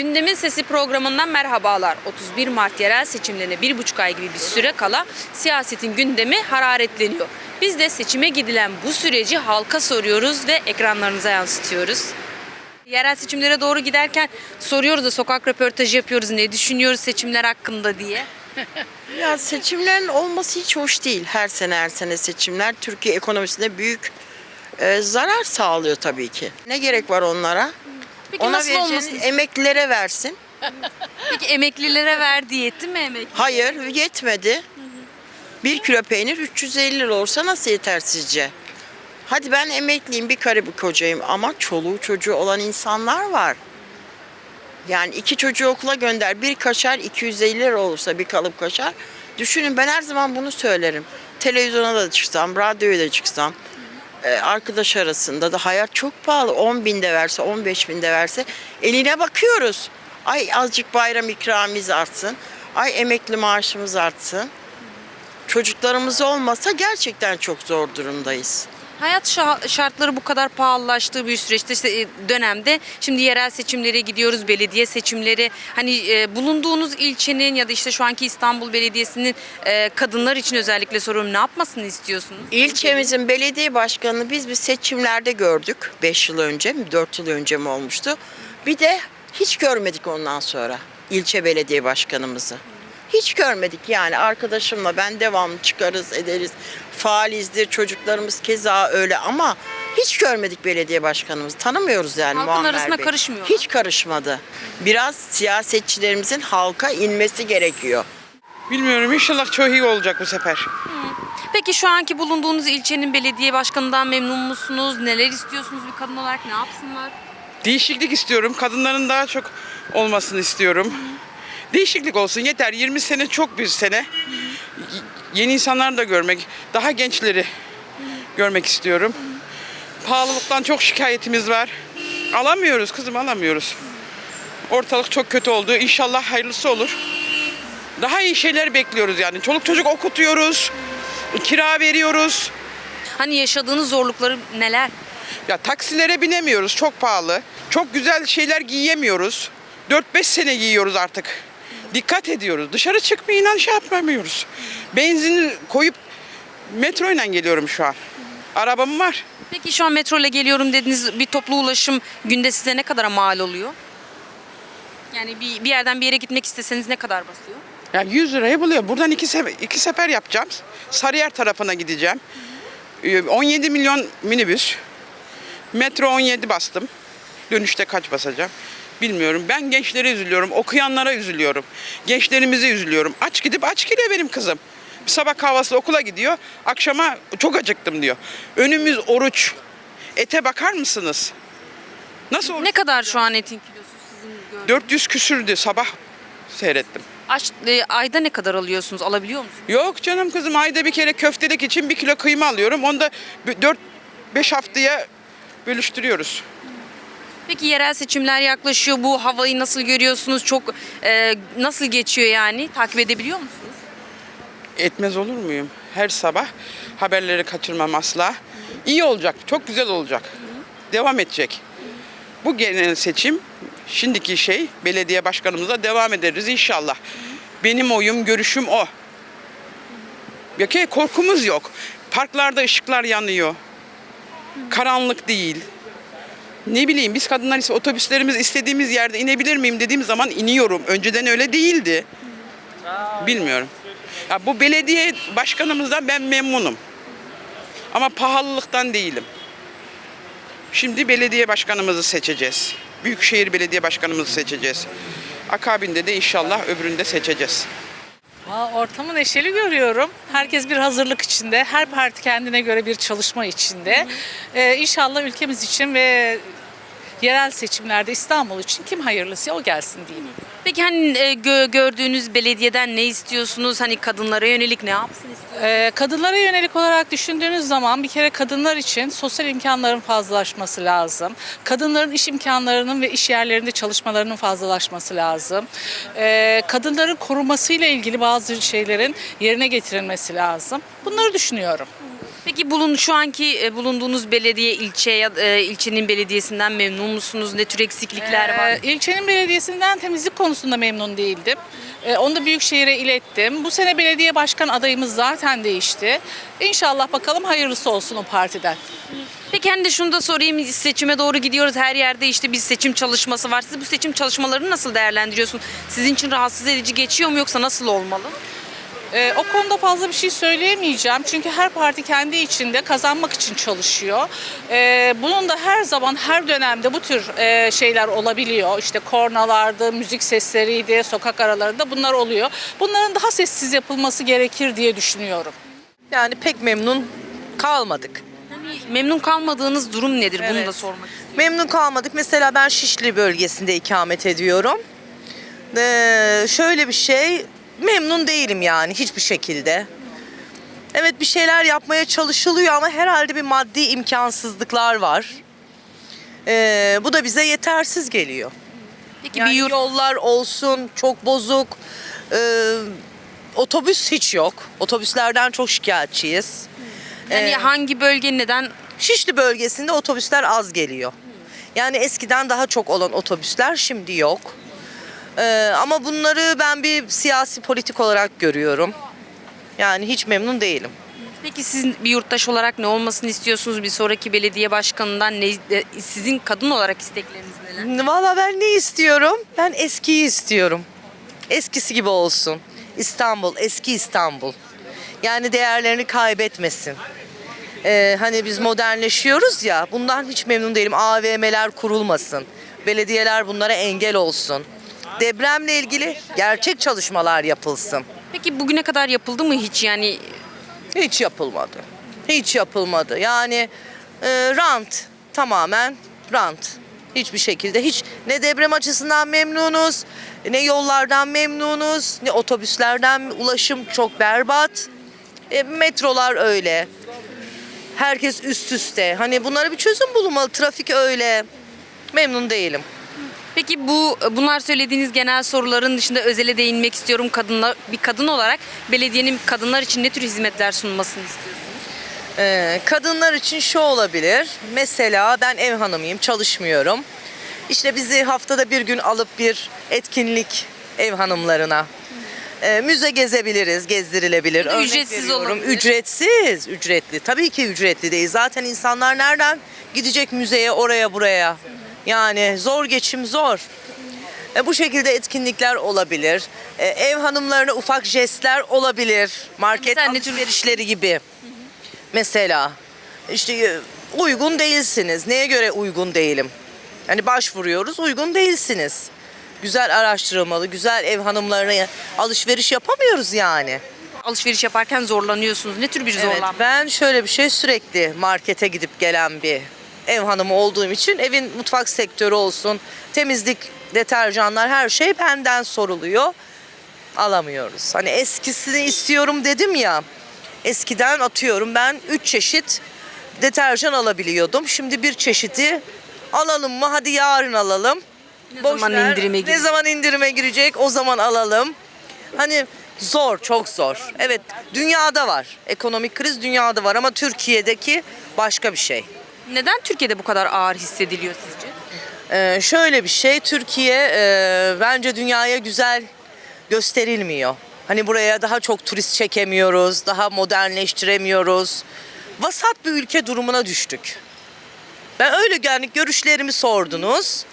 Gündemin Sesi programından merhabalar. 31 Mart yerel seçimlerine bir buçuk ay gibi bir süre kala siyasetin gündemi hararetleniyor. Biz de seçime gidilen bu süreci halka soruyoruz ve ekranlarınıza yansıtıyoruz. Yerel seçimlere doğru giderken soruyoruz da sokak röportajı yapıyoruz. Ne düşünüyoruz seçimler hakkında diye. Ya seçimlerin olması hiç hoş değil. Her sene her sene seçimler Türkiye ekonomisine büyük e, zarar sağlıyor tabii ki. Ne gerek var onlara? Peki Ona nasıl olmasını vereceğini emeklilere versin. Peki emeklilere verdi yetti mi emekli? Hayır yetmedi. Bir kilo peynir 350 lira olsa nasıl yeter sizce? Hadi ben emekliyim bir karı bir kocayım ama çoluğu çocuğu olan insanlar var. Yani iki çocuğu okula gönder bir kaşar 250 lira olursa bir kalıp kaşar. Düşünün ben her zaman bunu söylerim. Televizyona da çıksam, radyoya da çıksam arkadaş arasında da hayat çok pahalı. 10 binde verse, 15 binde verse eline bakıyoruz. Ay azıcık bayram ikramimiz artsın. Ay emekli maaşımız artsın. Çocuklarımız olmasa gerçekten çok zor durumdayız. Hayat şa- şartları bu kadar pahalılaştığı bir süreçte işte e, dönemde şimdi yerel seçimlere gidiyoruz, belediye seçimleri. Hani e, bulunduğunuz ilçenin ya da işte şu anki İstanbul Belediyesi'nin e, kadınlar için özellikle soruyorum ne yapmasını istiyorsunuz? İlçemizin belediye başkanını biz bir seçimlerde gördük. 5 yıl önce mi 4 yıl önce mi olmuştu. Bir de hiç görmedik ondan sonra ilçe belediye başkanımızı. Hiç görmedik yani arkadaşımla ben devamlı çıkarız ederiz. Faalizdir çocuklarımız keza öyle ama hiç görmedik belediye başkanımızı. Tanımıyoruz yani Halkın Muammer arasına Bey. karışmıyor. Hiç karışmadı. Biraz siyasetçilerimizin halka inmesi gerekiyor. Bilmiyorum inşallah çok iyi olacak bu sefer. Peki şu anki bulunduğunuz ilçenin belediye başkanından memnun musunuz? Neler istiyorsunuz bir kadın olarak ne yapsınlar? Değişiklik istiyorum. Kadınların daha çok olmasını istiyorum. Değişiklik olsun yeter. 20 sene çok bir sene. Yeni insanlar da görmek, daha gençleri görmek istiyorum. Pahalılıktan çok şikayetimiz var. Alamıyoruz kızım alamıyoruz. Ortalık çok kötü oldu. İnşallah hayırlısı olur. Daha iyi şeyler bekliyoruz yani. Çoluk çocuk okutuyoruz. Kira veriyoruz. Hani yaşadığınız zorlukları neler? Ya taksilere binemiyoruz çok pahalı. Çok güzel şeyler giyemiyoruz. 4-5 sene giyiyoruz artık. Dikkat ediyoruz. Dışarı çıkmayı inan şey yapamıyoruz. Benzini koyup metroyla geliyorum şu an. Arabam var. Peki şu an metro ile geliyorum dediğiniz bir toplu ulaşım günde size ne kadara mal oluyor? Yani bir, bir yerden bir yere gitmek isteseniz ne kadar basıyor? Yani 100 liraya buluyor. Buradan iki, sefer, iki sefer yapacağım. Sarıyer tarafına gideceğim. Ee, 17 milyon minibüs. Metro 17 bastım. Dönüşte kaç basacağım? Bilmiyorum. Ben gençlere üzülüyorum. Okuyanlara üzülüyorum. Gençlerimize üzülüyorum. Aç gidip aç geliyor benim kızım. Sabah kahvaltısı okula gidiyor. Akşama çok acıktım diyor. Önümüz oruç. Ete bakar mısınız? Nasıl oruç? Ne kadar şu an etin kilosu sizin gördüğünüz? 400 küsürdü sabah seyrettim. Aç, e, ayda ne kadar alıyorsunuz? Alabiliyor musunuz? Yok canım kızım ayda bir kere köftelik için bir kilo kıyma alıyorum. Onu da 4-5 haftaya bölüştürüyoruz. Peki yerel seçimler yaklaşıyor. Bu havayı nasıl görüyorsunuz? Çok e, nasıl geçiyor yani? Takip edebiliyor musunuz? Etmez olur muyum? Her sabah haberleri kaçırmam asla. İyi olacak, çok güzel olacak. Devam edecek. Bu genel seçim, şimdiki şey belediye başkanımıza devam ederiz inşallah. Benim oyum, görüşüm o. Ya korkumuz yok. Parklarda ışıklar yanıyor. Karanlık değil. Ne bileyim biz kadınlar ise otobüslerimiz istediğimiz yerde inebilir miyim dediğim zaman iniyorum. Önceden öyle değildi. Bilmiyorum. Ya bu belediye başkanımızdan ben memnunum. Ama pahalılıktan değilim. Şimdi belediye başkanımızı seçeceğiz. Büyükşehir Belediye Başkanımızı seçeceğiz. Akabinde de inşallah öbüründe seçeceğiz. Aa, Ortamı neşeli görüyorum. Herkes bir hazırlık içinde. Her parti kendine göre bir çalışma içinde. Ee, inşallah ülkemiz için ve yerel seçimlerde İstanbul için kim hayırlısı o gelsin diyeyim. Peki hani e, gö- gördüğünüz belediyeden ne istiyorsunuz? Hani kadınlara yönelik ne yapsın istiyorsunuz? Ee, kadınlara yönelik olarak düşündüğünüz zaman bir kere kadınlar için sosyal imkanların fazlalaşması lazım. Kadınların iş imkanlarının ve iş yerlerinde çalışmalarının fazlalaşması lazım. Ee, kadınların korumasıyla ilgili bazı şeylerin yerine getirilmesi lazım. Bunları düşünüyorum. Peki bulun şu anki e, bulunduğunuz belediye ilçe ya e, ilçenin belediyesinden memnun musunuz? Ne tür eksiklikler var? Ee, ilçenin belediyesinden temizlik konusunda memnun değildim. Ee, onu da Büyükşehir'e ilettim. Bu sene belediye başkan adayımız zaten değişti. İnşallah bakalım hayırlısı olsun o partiden. Peki hani de şunu da sorayım. Seçime doğru gidiyoruz. Her yerde işte bir seçim çalışması var. Siz bu seçim çalışmalarını nasıl değerlendiriyorsun? Sizin için rahatsız edici geçiyor mu yoksa nasıl olmalı? Ee, o konuda fazla bir şey söyleyemeyeceğim. Çünkü her parti kendi içinde kazanmak için çalışıyor. Ee, bunun da her zaman, her dönemde bu tür e, şeyler olabiliyor. İşte kornalardı, müzik sesleriydi, sokak aralarında bunlar oluyor. Bunların daha sessiz yapılması gerekir diye düşünüyorum. Yani pek memnun kalmadık. Memnun kalmadığınız durum nedir? Bunu Evet. da sormak istiyorum. Memnun kalmadık. Mesela ben Şişli bölgesinde ikamet ediyorum. Ee, şöyle bir şey, memnun değilim yani hiçbir şekilde. Evet bir şeyler yapmaya çalışılıyor ama herhalde bir maddi imkansızlıklar var. Ee, bu da bize yetersiz geliyor. Peki Yani bir yurt yollar olsun çok bozuk. Ee, otobüs hiç yok. Otobüslerden çok şikayetçiyiz. yani Ee, hangi bölge neden Şişli bölgesinde otobüsler az geliyor. Yani eskiden daha çok olan otobüsler şimdi yok. Ee, ama bunları ben bir siyasi politik olarak görüyorum. Yani hiç memnun değilim. Peki siz bir yurttaş olarak ne olmasını istiyorsunuz? Bir sonraki belediye başkanından ne, e, sizin kadın olarak istekleriniz neler? Valla ben ne istiyorum? Ben eskiyi istiyorum. Eskisi gibi olsun. İstanbul, eski İstanbul. Yani değerlerini kaybetmesin. Ee, hani biz modernleşiyoruz ya, bundan hiç memnun değilim. AVM'ler kurulmasın. Belediyeler bunlara engel olsun. Depremle ilgili gerçek çalışmalar yapılsın. Peki bugüne kadar yapıldı mı hiç yani Hiç yapılmadı. Hiç yapılmadı. Yani e, rant tamamen rant. Hiçbir şekilde hiç ne deprem açısından memnunuz, ne yollardan memnunuz, ne otobüslerden ulaşım çok berbat. E, metrolar öyle. Herkes üst üste. Hani bunlara bir çözüm bulunmalı. Trafik öyle. Memnun değilim. Peki bu bunlar söylediğiniz genel soruların dışında özele değinmek istiyorum. Kadınlar bir kadın olarak belediyenin kadınlar için ne tür hizmetler sunmasını istiyorsunuz? Ee, kadınlar için şu olabilir. Mesela ben ev hanımıyım, çalışmıyorum. İşte bizi haftada bir gün alıp bir etkinlik ev hanımlarına. Ee, müze gezebiliriz, gezdirilebilir. Örnek ücretsiz veriyorum. olabilir. Ücretsiz, ücretli. Tabii ki ücretli değil. Zaten insanlar nereden gidecek müzeye, oraya, buraya? Yani zor geçim zor. E, bu şekilde etkinlikler olabilir. E, ev hanımlarına ufak jestler olabilir. Market Mesela ne tür- alışverişleri gibi. Mesela işte e, uygun değilsiniz. Neye göre uygun değilim? Hani başvuruyoruz, uygun değilsiniz. Güzel araştırılmalı, güzel ev hanımlarına alışveriş yapamıyoruz yani. Alışveriş yaparken zorlanıyorsunuz. Ne tür bir Evet, zorlanma? ben şöyle bir şey sürekli markete gidip gelen bir ev hanımı olduğum için evin mutfak sektörü olsun, temizlik, deterjanlar her şey benden soruluyor. Alamıyoruz. Hani eskisini istiyorum dedim ya. Eskiden atıyorum ben 3 çeşit deterjan alabiliyordum. Şimdi bir çeşidi alalım mı? Hadi yarın alalım. Ne Boş zaman ver. indirime Ne girecek? zaman indirime girecek o zaman alalım. Hani zor, çok zor. Evet, dünyada var. Ekonomik kriz dünyada var ama Türkiye'deki başka bir şey. Neden Türkiye'de bu kadar ağır hissediliyor sizce? Ee, şöyle bir şey, Türkiye e, bence dünyaya güzel gösterilmiyor. Hani buraya daha çok turist çekemiyoruz, daha modernleştiremiyoruz. Vasat bir ülke durumuna düştük. Ben öyle yani görüşlerimi sordunuz.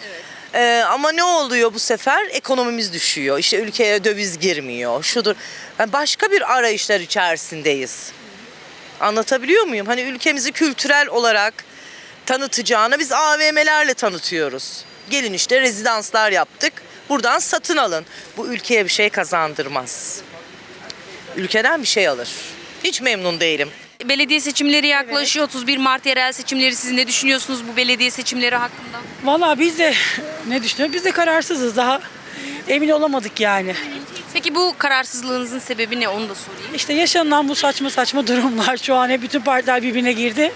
Ee, ama ne oluyor bu sefer? Ekonomimiz düşüyor. İşte ülkeye döviz girmiyor. Şudur. Yani başka bir arayışlar içerisindeyiz. Anlatabiliyor muyum? Hani ülkemizi kültürel olarak tanıtacağını biz AVM'lerle tanıtıyoruz. Gelin işte rezidanslar yaptık. Buradan satın alın. Bu ülkeye bir şey kazandırmaz. Ülkeden bir şey alır. Hiç memnun değilim. Belediye seçimleri yaklaşıyor. 31 Mart yerel seçimleri. Siz ne düşünüyorsunuz bu belediye seçimleri hakkında? Valla biz de ne düşünüyoruz? Biz de kararsızız daha emin olamadık yani. Peki bu kararsızlığınızın sebebi ne? Onu da sorayım. İşte yaşanılan bu saçma saçma durumlar şu an hep bütün partiler birbirine girdi.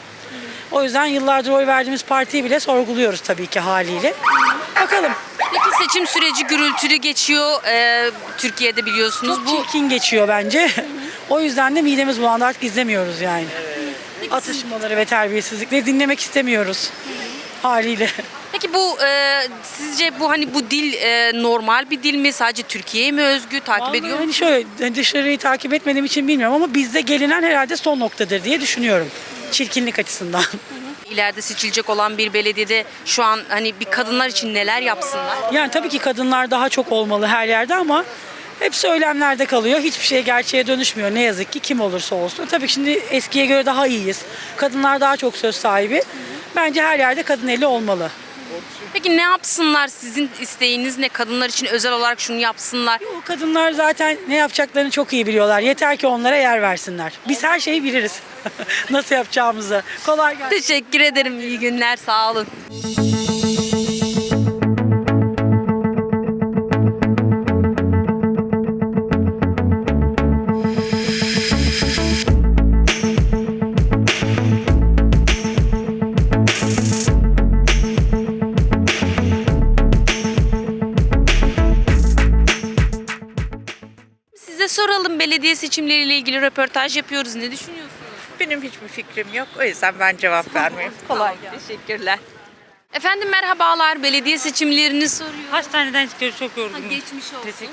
O yüzden yıllardır oy verdiğimiz partiyi bile sorguluyoruz tabii ki haliyle. Bakalım. Peki seçim süreci gürültülü geçiyor. Ee, Türkiye'de biliyorsunuz. Çok bu çirkin geçiyor bence. O yüzden de midemiz bulandı artık izlemiyoruz yani. Atışmaları ve terbiyesizlikleri dinlemek istemiyoruz haliyle. Peki bu e, sizce bu hani bu dil e, normal bir dil mi? Sadece Türkiye'ye mi özgü? Takip Vallahi ediyor hani musunuz? şöyle hani dışarıyı takip etmediğim için bilmiyorum ama bizde gelinen herhalde son noktadır diye düşünüyorum. Çirkinlik açısından. İleride seçilecek olan bir belediyede şu an hani bir kadınlar için neler yapsınlar? Yani tabii ki kadınlar daha çok olmalı her yerde ama hep söylemlerde kalıyor. Hiçbir şey gerçeğe dönüşmüyor ne yazık ki kim olursa olsun. Tabii ki şimdi eskiye göre daha iyiyiz. Kadınlar daha çok söz sahibi. Bence her yerde kadın eli olmalı. Peki ne yapsınlar? Sizin isteğiniz ne? Kadınlar için özel olarak şunu yapsınlar. O kadınlar zaten ne yapacaklarını çok iyi biliyorlar. Yeter ki onlara yer versinler. Biz her şeyi biliriz. Nasıl yapacağımızı. Kolay gelsin. Teşekkür ederim. İyi günler. Sağ olun. Belediye seçimleriyle ilgili röportaj yapıyoruz. Ne düşünüyorsunuz? Benim hiçbir fikrim yok. O yüzden ben cevap vermeyeyim. Kolay gelsin. Teşekkürler. Efendim merhabalar. Belediye seçimlerini soruyor. Hastaneden çıkıyoruz çok Ha, yorgunum. geçmiş olsun.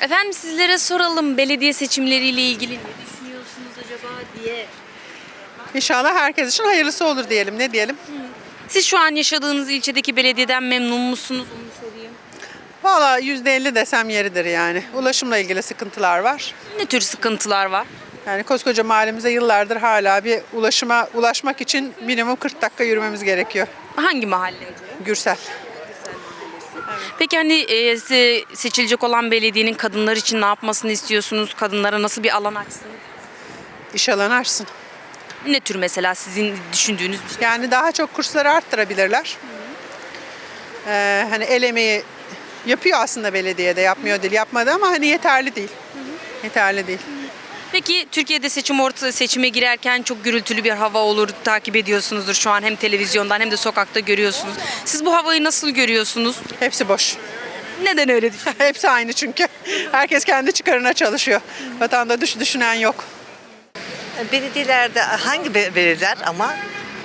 Efendim sizlere soralım belediye seçimleriyle ilgili ne düşünüyorsunuz acaba diye. İnşallah herkes için hayırlısı olur diyelim. Ne diyelim? Siz şu an yaşadığınız ilçedeki belediyeden memnun musunuz onu sorayım. Valla yüzde elli desem yeridir yani. Ulaşımla ilgili sıkıntılar var. Ne tür sıkıntılar var? Yani koskoca mahallemize yıllardır hala bir ulaşıma ulaşmak için minimum 40 dakika yürümemiz gerekiyor. Hangi mahalle? Gürsel. Peki hani e, se- seçilecek olan belediyenin kadınlar için ne yapmasını istiyorsunuz? Kadınlara nasıl bir alan açsın? İş alanı açsın. Ne tür mesela sizin düşündüğünüz bir şey? Yani daha çok kursları arttırabilirler. Ee, hani el emeği yapıyor aslında belediyede yapmıyor değil yapmadı ama hani yeterli değil. Yeterli değil. Peki Türkiye'de seçim orta seçime girerken çok gürültülü bir hava olur. Takip ediyorsunuzdur şu an hem televizyondan hem de sokakta görüyorsunuz. Siz bu havayı nasıl görüyorsunuz? Hepsi boş. Neden öyle düşünüyorsunuz? Hepsi aynı çünkü. Herkes kendi çıkarına çalışıyor. Vatandaş düşünen yok. Belediyelerde hangi be- belediyeler ama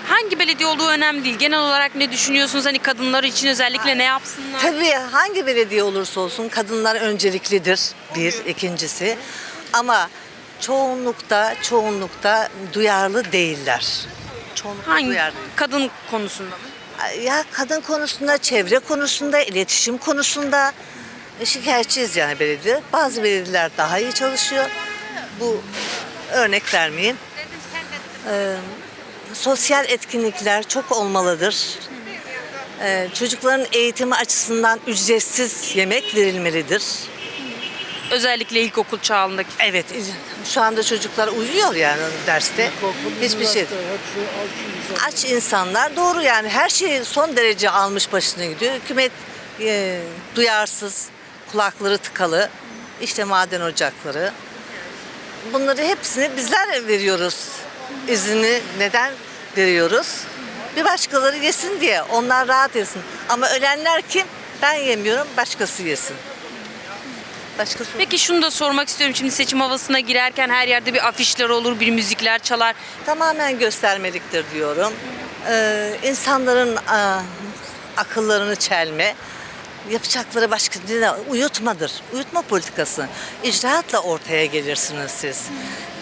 Hangi belediye olduğu önemli değil. Genel olarak ne düşünüyorsunuz? Hani kadınlar için özellikle ne yapsınlar? tabii hangi belediye olursa olsun kadınlar önceliklidir bir ikincisi ama çoğunlukta çoğunlukta duyarlı değiller. Çoğunlukla Hangi duyarlı. kadın konusunda mı? Ya kadın konusunda, çevre konusunda, iletişim konusunda şikayetçiyiz yani belediye. Bazı belediyeler daha iyi çalışıyor. Bu örnek vermeyeyim. Ee, sosyal etkinlikler çok olmalıdır. Ee, çocukların eğitimi açısından ücretsiz yemek verilmelidir. Özellikle ilkokul çağındaki. Evet, şu anda çocuklar uyuyor yani derste. Hiçbir şey. Aç insanlar doğru yani her şey son derece almış başına gidiyor. Hükümet e, duyarsız, kulakları tıkalı. İşte maden ocakları. Bunları hepsini bizler veriyoruz. İzini neden veriyoruz? Bir başkaları yesin diye. Onlar rahat yesin. Ama ölenler kim? Ben yemiyorum, başkası yesin. Başkası Peki şunu da sormak istiyorum. Şimdi seçim havasına girerken her yerde bir afişler olur, bir müzikler çalar. tamamen göstermeliktir diyorum. Ee, insanların akıllarını çelme, yapacakları başka ne uyutmadır. Uyutma politikası. İcraatla ortaya gelirsiniz siz.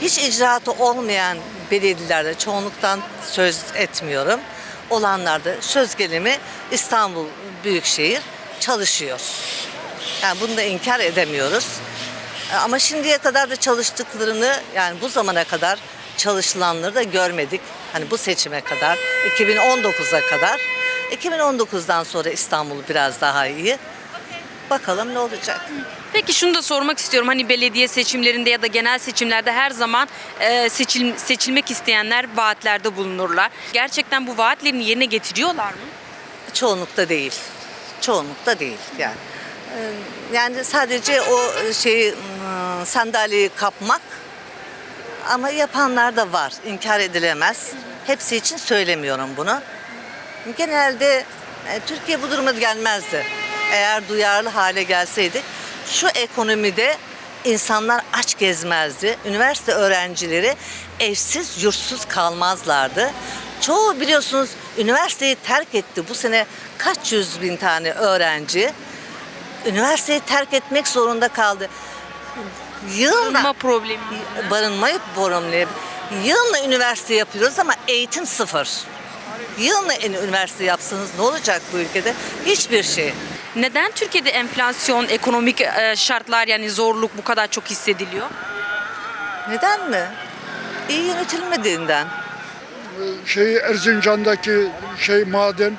Hiç icraatı olmayan belediyelerde çoğunluktan söz etmiyorum. Olanlarda söz gelimi İstanbul Büyükşehir çalışıyor. Yani bunu da inkar edemiyoruz. Ama şimdiye kadar da çalıştıklarını yani bu zamana kadar çalışılanları da görmedik. Hani bu seçime kadar 2019'a kadar 2019'dan sonra İstanbul biraz daha iyi. Bakalım ne olacak. Peki şunu da sormak istiyorum. Hani belediye seçimlerinde ya da genel seçimlerde her zaman e, seçil, seçilmek isteyenler vaatlerde bulunurlar. Gerçekten bu vaatlerini yerine getiriyorlar mı? Çoğunlukta değil. Çoğunlukta değil yani. Ee, Yani sadece o şeyi ım, sandalyeyi kapmak ama yapanlar da var. İnkar edilemez. Hepsi için söylemiyorum bunu. Genelde e, Türkiye bu duruma gelmezdi. Eğer duyarlı hale gelseydi şu ekonomide insanlar aç gezmezdi. Üniversite öğrencileri evsiz, yurtsuz kalmazlardı. Çoğu biliyorsunuz üniversiteyi terk etti. Bu sene kaç yüz bin tane öğrenci üniversiteyi terk etmek zorunda kaldı. Yığınla Barınma problemi. barınma problemi. Yığınla üniversite yapıyoruz ama eğitim sıfır. Yığınla en- üniversite yapsanız ne olacak bu ülkede? Hiçbir şey. Neden Türkiye'de enflasyon, ekonomik e, şartlar yani zorluk bu kadar çok hissediliyor? Neden mi? İyi yönetilmediğinden. şey Erzincan'daki şey maden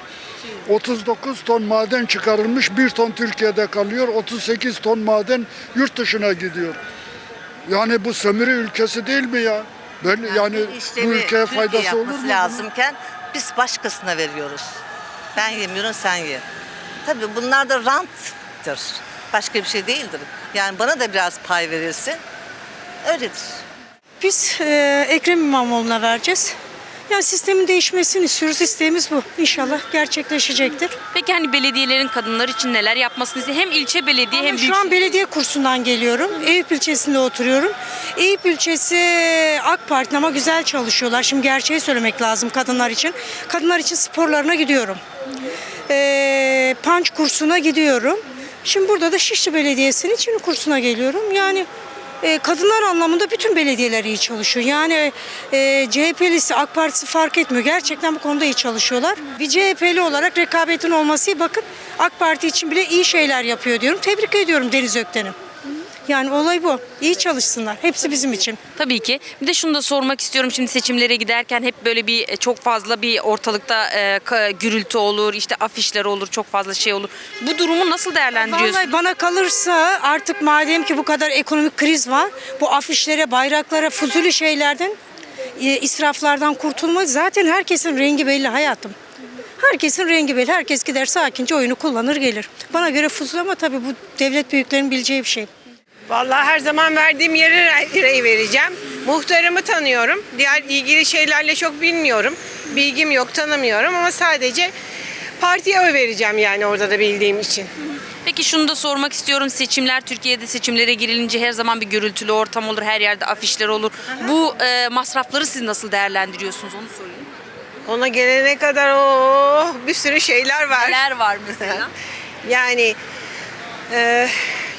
39 ton maden çıkarılmış, 1 ton Türkiye'de kalıyor, 38 ton maden yurt dışına gidiyor. Yani bu sömürü ülkesi değil mi ya? Ben yani bu İşlevi ülkeye Türkiye faydası olur mu? lazımken biz başkasına veriyoruz. Ben yemiyorum sen ye. Tabii bunlar da ranttır. Başka bir şey değildir. Yani bana da biraz pay verilsin. Öyledir. Biz e, Ekrem İmamoğlu'na vereceğiz. Ya sistemin değişmesini istiyoruz. İsteğimiz bu. İnşallah gerçekleşecektir. Peki hani belediyelerin kadınlar için neler yapmasını istiyor? Hem ilçe belediye hem Hem büyük şu an belediye kursundan geliyorum. Eyüp ilçesinde oturuyorum. Eyüp ilçesi AK Parti ama güzel çalışıyorlar. Şimdi gerçeği söylemek lazım kadınlar için. Kadınlar için sporlarına gidiyorum. Ee, punch kursuna gidiyorum. Şimdi burada da Şişli Belediyesi'nin için kursuna geliyorum. Yani e, kadınlar anlamında bütün belediyeler iyi çalışıyor. Yani e, CHP'lisi, AK Partisi fark etmiyor. Gerçekten bu konuda iyi çalışıyorlar. Bir CHP'li olarak rekabetin olması. Bakın AK Parti için bile iyi şeyler yapıyor diyorum. Tebrik ediyorum Deniz Ökten'i. Yani olay bu. İyi çalışsınlar. Hepsi bizim için. Tabii ki. Bir de şunu da sormak istiyorum. Şimdi seçimlere giderken hep böyle bir e, çok fazla bir ortalıkta e, gürültü olur, işte afişler olur, çok fazla şey olur. Bu durumu nasıl değerlendiriyorsun? Vallahi bana kalırsa artık madem ki bu kadar ekonomik kriz var, bu afişlere, bayraklara, fuzuli şeylerden, e, israflardan kurtulmak zaten herkesin rengi belli hayatım. Herkesin rengi belli. Herkes gider sakince oyunu kullanır gelir. Bana göre fuzul ama tabii bu devlet büyüklerinin bileceği bir şey. Vallahi her zaman verdiğim yere rey vereceğim. Muhtarımı tanıyorum. Diğer ilgili şeylerle çok bilmiyorum. Bilgim yok, tanımıyorum ama sadece partiye oy vereceğim yani orada da bildiğim için. Peki şunu da sormak istiyorum. Seçimler Türkiye'de seçimlere girilince her zaman bir gürültülü ortam olur. Her yerde afişler olur. Bu e, masrafları siz nasıl değerlendiriyorsunuz onu sorayım. Ona gelene kadar o bir sürü şeyler var. Neler var mesela? Yani e,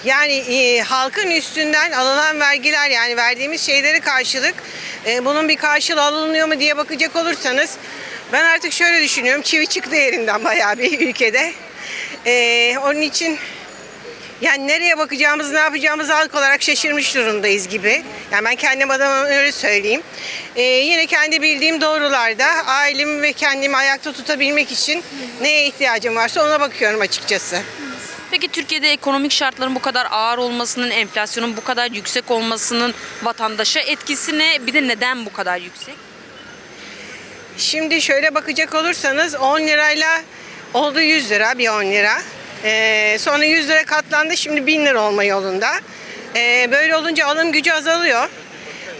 yani e, halkın üstünden alınan vergiler yani verdiğimiz şeylere karşılık e, bunun bir karşılığı alınıyor mu diye bakacak olursanız ben artık şöyle düşünüyorum çivi çıktı yerinden bayağı bir ülkede. E, onun için yani nereye bakacağımızı, ne yapacağımızı halk olarak şaşırmış durumdayız gibi. Yani ben kendim adıma öyle söyleyeyim. Ee, yine kendi bildiğim doğrularda ailemi ve kendimi ayakta tutabilmek için neye ihtiyacım varsa ona bakıyorum açıkçası. Peki Türkiye'de ekonomik şartların bu kadar ağır olmasının, enflasyonun bu kadar yüksek olmasının vatandaşa etkisi ne? Bir de neden bu kadar yüksek? Şimdi şöyle bakacak olursanız 10 lirayla oldu 100 lira bir 10 lira. Ee, sonra 100 lira katlandı şimdi 1000 lira olma yolunda. Ee, böyle olunca alım gücü azalıyor.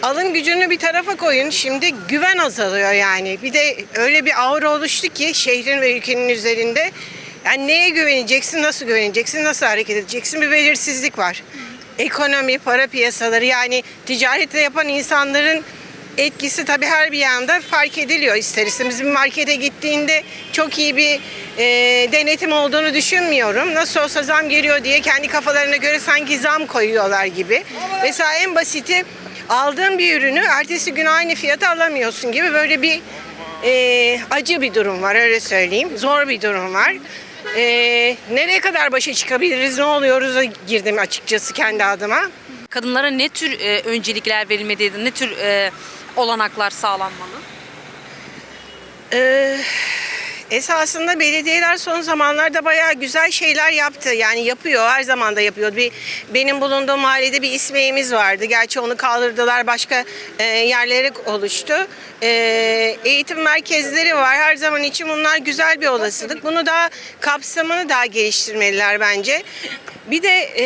Alım gücünü bir tarafa koyun. Şimdi güven azalıyor yani. Bir de öyle bir aura oluştu ki şehrin ve ülkenin üzerinde. Yani neye güveneceksin, nasıl güveneceksin, nasıl hareket edeceksin bir belirsizlik var. Ekonomi, para piyasaları yani ticaretle yapan insanların etkisi tabii her bir yanda fark ediliyor ister istemez. Bir markete gittiğinde çok iyi bir e, denetim olduğunu düşünmüyorum. Nasıl olsa zam geliyor diye kendi kafalarına göre sanki zam koyuyorlar gibi. Mesela en basiti aldığın bir ürünü ertesi gün aynı fiyata alamıyorsun gibi böyle bir e, acı bir durum var öyle söyleyeyim. Zor bir durum var. E, nereye kadar başa çıkabiliriz, ne oluyoruz'a girdim açıkçası kendi adıma. Kadınlara ne tür e, öncelikler verilmelidir? Ne tür e, olanaklar sağlanmalı? Ee, esasında belediyeler son zamanlarda bayağı güzel şeyler yaptı. Yani yapıyor, her zaman da yapıyor. Bir benim bulunduğum mahallede bir ismeğimiz vardı. Gerçi onu kaldırdılar, başka e, yerlere oluştu. E, eğitim merkezleri var. Her zaman için bunlar güzel bir olasılık. Bunu daha kapsamını daha geliştirmeliler bence. Bir de e,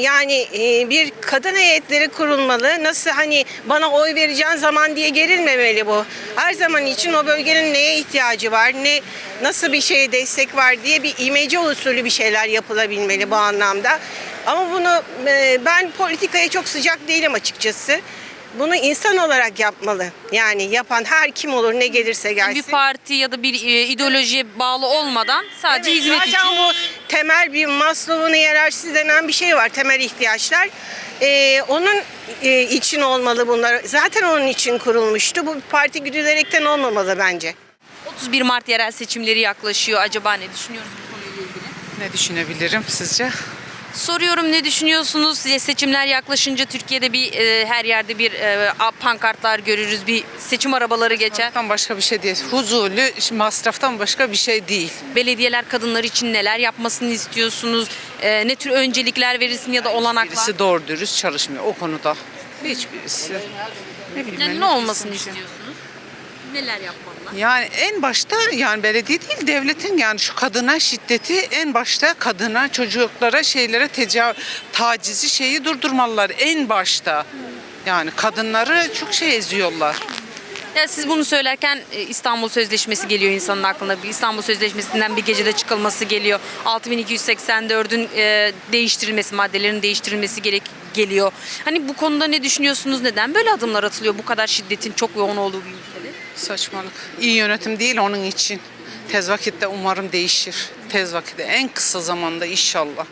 yani e, bir kadın heyetleri kurulmalı. Nasıl hani bana oy vereceğin zaman diye gerilmemeli bu. Her zaman için o bölgenin neye ihtiyacı var, ne nasıl bir şeye destek var diye bir imece usulü bir şeyler yapılabilmeli bu anlamda. Ama bunu e, ben politikaya çok sıcak değilim açıkçası. Bunu insan olarak yapmalı. Yani yapan her kim olur ne gelirse gelsin. Bir parti ya da bir e, ideolojiye bağlı olmadan sadece Evet, hizmet zaten için. bu temel bir Maslow'un hiyerarşisi denen bir şey var. Temel ihtiyaçlar. Ee, onun e, için olmalı bunlar. Zaten onun için kurulmuştu. Bu parti güdülerekten olmamalı bence. 31 Mart yerel seçimleri yaklaşıyor. Acaba ne düşünüyoruz bu konuyla ilgili? Ne düşünebilirim sizce? Soruyorum ne düşünüyorsunuz? Seçimler yaklaşınca Türkiye'de bir e, her yerde bir e, pankartlar görürüz, bir seçim arabaları geçer. Masraftan başka bir şey değil. Huzurlu masraftan başka bir şey değil. Belediyeler kadınlar için neler yapmasını istiyorsunuz? E, ne tür öncelikler verilsin ya da olanaklar? Birisi doğru dürüst çalışmıyor o konuda. Hiçbirisi. Ne bileyim Yani ben, ne olmasını istiyorsun? istiyorsunuz? Neler yapmalılar? Yani en başta yani belediye değil devletin yani şu kadına şiddeti en başta kadına çocuklara şeylere tecavüz tacizi şeyi durdurmalılar en başta. Yani kadınları çok şey eziyorlar. Ya siz bunu söylerken e, İstanbul Sözleşmesi geliyor insanın aklına. Bir İstanbul Sözleşmesi'nden bir gecede çıkılması geliyor. 6284'ün e, değiştirilmesi, maddelerin değiştirilmesi gerek geliyor. Hani bu konuda ne düşünüyorsunuz? Neden böyle adımlar atılıyor bu kadar şiddetin çok yoğun olduğu bir ülkede? Saçmalık. İyi yönetim değil onun için. Tez vakitte umarım değişir. Tez vakitte en kısa zamanda inşallah.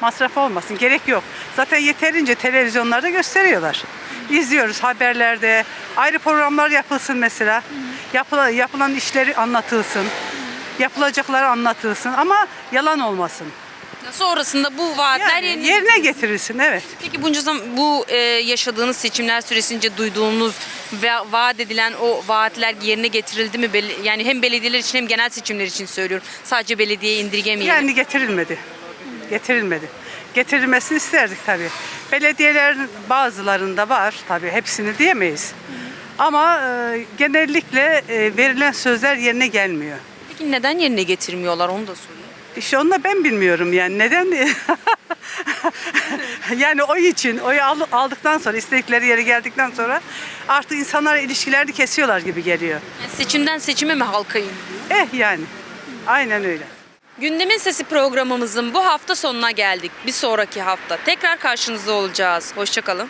Masraf olmasın gerek yok. Zaten yeterince televizyonlarda gösteriyorlar. İzliyoruz haberlerde. Ayrı programlar yapılsın mesela. Yapılan, yapılan işleri anlatılsın. Yapılacakları anlatılsın ama yalan olmasın. Sonrasında bu vaatler Yani yerine... yerine getirilsin evet. Peki bunca zaman bu e, yaşadığınız seçimler süresince duyduğunuz ve vaat edilen o vaatler yerine getirildi mi? Bel- Yani hem belediyeler için hem genel seçimler için söylüyorum. Sadece belediyeye indirgemeyelim. Yani getirilmedi. Getirilmedi. Getirilmesini isterdik tabii. Belediyelerin bazılarında var tabii hepsini diyemeyiz. Ama e, genellikle e, verilen sözler yerine gelmiyor. Peki neden yerine getirmiyorlar onu da sorayım. İşte onu da ben bilmiyorum yani neden yani oy için oy al- aldıktan sonra istedikleri yere geldikten sonra artık insanlar ilişkilerini kesiyorlar gibi geliyor. Yani seçimden seçime mi halka indi? Eh yani aynen öyle. Gündemin Sesi programımızın bu hafta sonuna geldik. Bir sonraki hafta tekrar karşınızda olacağız. Hoşçakalın.